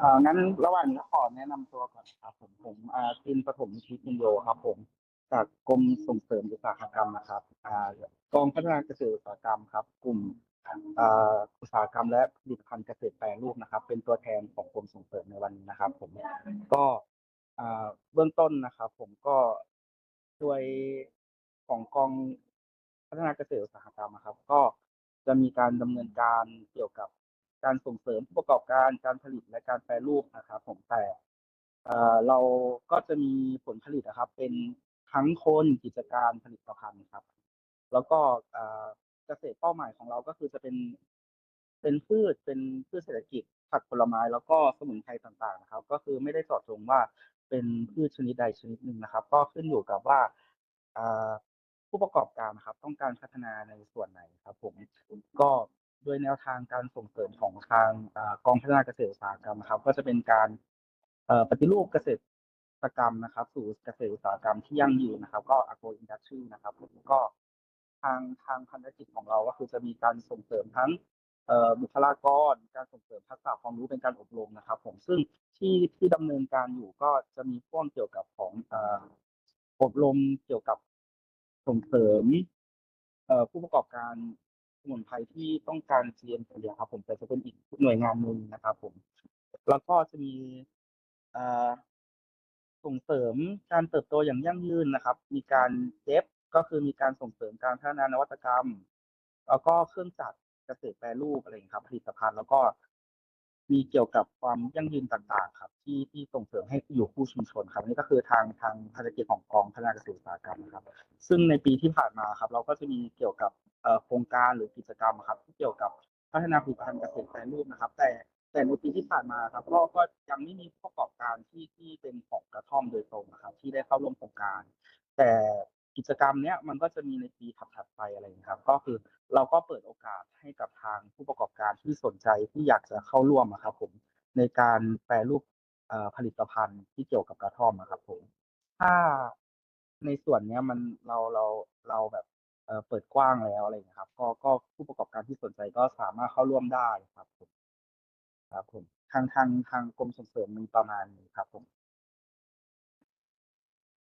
อ่างั้นระหว่างนี้ขอแนะนำตัวก่อนครับ ผมผมอ่าตินปฐมชีพินโยครับ ผม จากกรมส่งเสริมอุตสาหกรรมนะครับอ่ากองพัฒนาเกษตรอุตสาหกรรมครับ กลุ่มอ่าอุตสาหกรรมและผลิตภัณฑ์เกษตรแปรรูปนะครับ เป็นตัวแทนของกรมส่งเสริมในวันนี้นะครับ ผมก็อ่าเบื้องต้นนะครับ ผมก็โดยของกองพัฒนาเกษตรอุตสาหกรรมนะครับ ก็จะมีการดำเนินการเกี่ยวกับ การส่งเสริมผู้ประกอบการการผลิตและการแปรรูปนะครับผมแต่เราก็จะมีผลผลิตนะครับ เป็นทั้งคนกิจการผลิตภัณฑ์ครับ แล้วก็เกษตรเป้าหมายของเราก็คือจะเป็นเป็นพืชเป็นพืชเศรษฐกิจผักผลไม้แล้วก็สมุนไพรต่างๆนะครับ ก็คือไม่ได้เจาะจงว่าเป็นพืชชนิดใดชนิดหนึ่งนะครับ ก็ขึ้นอยู่กับว่าอ่าผู้ประกอบการนะครับ ต้องการพัฒนาในส่วนไหนครับ ผมก็ โดยแนวทางการส่งเสริมของทางกองพัฒนาเกษตรอุตสาหกรรมนะครับ ก็จะเป็นการปฏิรูปเกษตรกรรมนะครับ สู่เกษตรอุตสาหกรรมที่ยั่งยืนนะครับ ก็ agro industry นะครับก็ทางทางพันธกิจของเราก็คือจะมีการส่งเสริมทั้งบุคลากร การส่งเสริมทักษะความรู้เป็นการอบรมนะครับ ผมซึ่งที่ที่ดำเนินการอยู่ก็จะมีพ่วงเกี่ยวกับของอบรมเกี่ยวกับส่งเสริมผู้ประกอบการ มุนไพรที่ต้องการ GMP อะครับผมแต่จะเป็นอีกหน่วยงานหนึ่งนะครับ ผม แล้วก็จะมีส่งเสริมการเติบโตอย่างยั่งยืนนะครับ มีการเจฟก็คือมีการส่งเสริมการพัฒนานวัตกรรม แล้วก็เครื่องจักรเกษตรแปรรูปอะไรอย่างครับ ผลิตภัณฑ์แล้วก็มีเกี่ยวกับความยั่งยืนต่างๆ ครับ ที่ที่ส่งเสริมให้อยู่คู่ชุมชนครับนี่ก็คือทางทางภารกิจของกองพัฒนาเกษตรอุตสาหกรรมนะครับ ซึ่งในปีที่ผ่านมาครับ เราก็จะมีเกี่ยวกับ โครงการหรือกิจกรรมครับที่เกี่ยวกับพัฒนาผลิตภัณฑ์เกษตรแปรรูปนะครับ แต่แต่ในปีที่ผ่านมาครับก็ก็ยังไม่มีผู้ประกอบการที่ที่เป็นของกระท่อมโดยตรงนะครับ ที่ได้เข้าร่วมโครงการ แต่กิจกรรมเนี้ยมันก็จะมีในปีถัดๆไปอะไรอย่างนี้ครับ ก็คือเราก็เปิดโอกาสให้กับทางผู้ประกอบการที่สนใจที่อยากจะเข้าร่วมอะครับผมในการแปรรูปผลิตภัณฑ์ที่เกี่ยวกับกระท่อมอะครับผมถ้าในส่วนเนี้ยมันเราเราเราแบบ เปิดกว้างแล้วอะไรอย่างเงี้ยครับ ก็ก็ผู้ประกอบการที่สนใจก็สามารถเข้าร่วมได้ครับผมครับผมทางทางทางกรมส่งเสริมมีประมาณนี้ครับผม